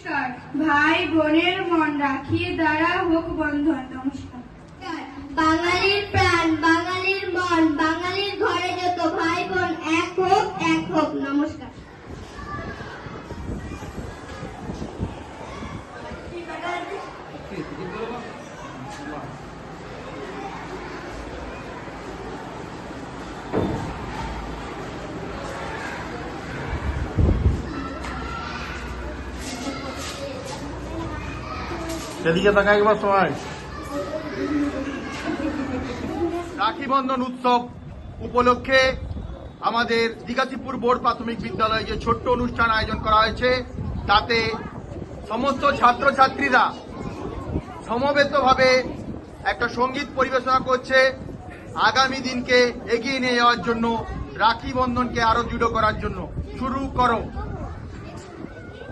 নমস্কার। ভাই বোনের মন রাখিয়ে দ্বারা হোক বন্ধন নমস্কার। বাঙালির প্রাণ বাঙালির মন বাঙালির ঘরে যত ভাই বোন এক হোক এক হোক নমস্কার। সেদিকে তাকাই একবার সময় রাখি বন্ধন উৎসব উপলক্ষে আমাদের দিঘাতিপুর বোর্ড প্রাথমিক বিদ্যালয়ে যে ছোট্ট অনুষ্ঠান আয়োজন করা হয়েছে, তাতে সমস্ত ছাত্রছাত্রীরা সমবেতভাবে একটা সংগীত পরিবেশনা করছে। আগামী দিনকে এগিয়ে নিয়ে যাওয়ার জন্য, রাখি বন্ধনকে আরও দৃঢ় করার জন্য শুরু করো।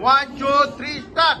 One two three start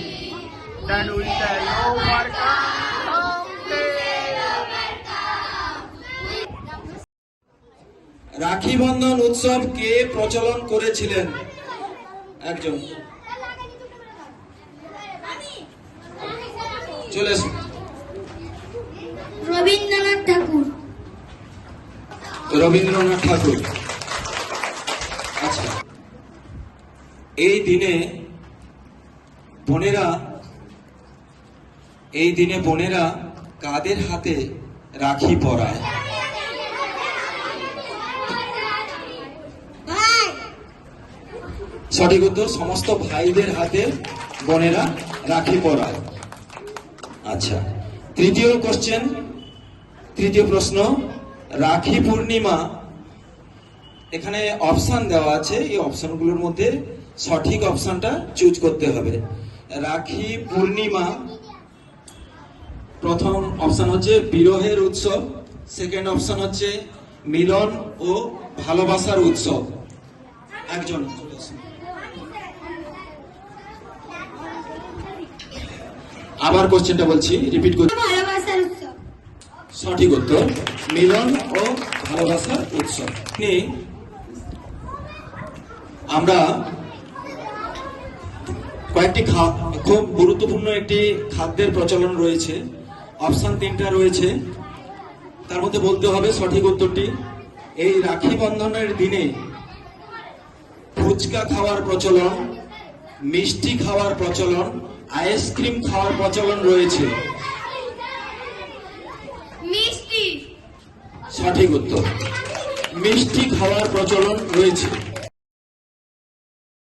we shall overcome Rakhi Bandhan উৎসব কে প্রচলন করেছিলেন? একজন। চলে রবীন্দ্রনাথ ঠাকুর। রবীন্দ্রনাথ ঠাকুর। আচ্ছা। এই দিনে বোনেরা এই দিনে বোনেরা কাদের হাতে রাখি পরায়? সঠিক উত্তর সমস্ত ভাইদের হাতে বোনেরা রাখি পরায়। আচ্ছা তৃতীয় কোশ্চেন তৃতীয় প্রশ্ন রাখি পূর্ণিমা এখানে অপশান দেওয়া আছে এই অপশনগুলোর মধ্যে সঠিক অপশানটা চুজ করতে হবে। রাখি পূর্ণিমা প্রথম অপশন হচ্ছে বিরহের উৎসব সেকেন্ড অপশন হচ্ছে মিলন ও ভালোবাসার উৎসব। একজন। আবার কোশ্চেনটা বলছি রিপিট করছি। সঠিক উত্তর মিলন ও ভালোবাসার উৎসব। আমরা কয়েকটি খুব গুরুত্বপূর্ণ একটি খাদ্যের প্রচলন রয়েছে। অপশন তিনটা রয়েছে। তার মধ্যে বলতে হবে সঠিক উত্তরটি। এই রাখি বন্ধনের দিনে ফুচকা খাওয়ার প্রচলন মিষ্টি খাওয়ার প্রচলন আইসক্রিম খাওয়ার প্রচলন রয়েছে। সঠিক উত্তর। মিষ্টি খাওয়ার প্রচলন রয়েছে।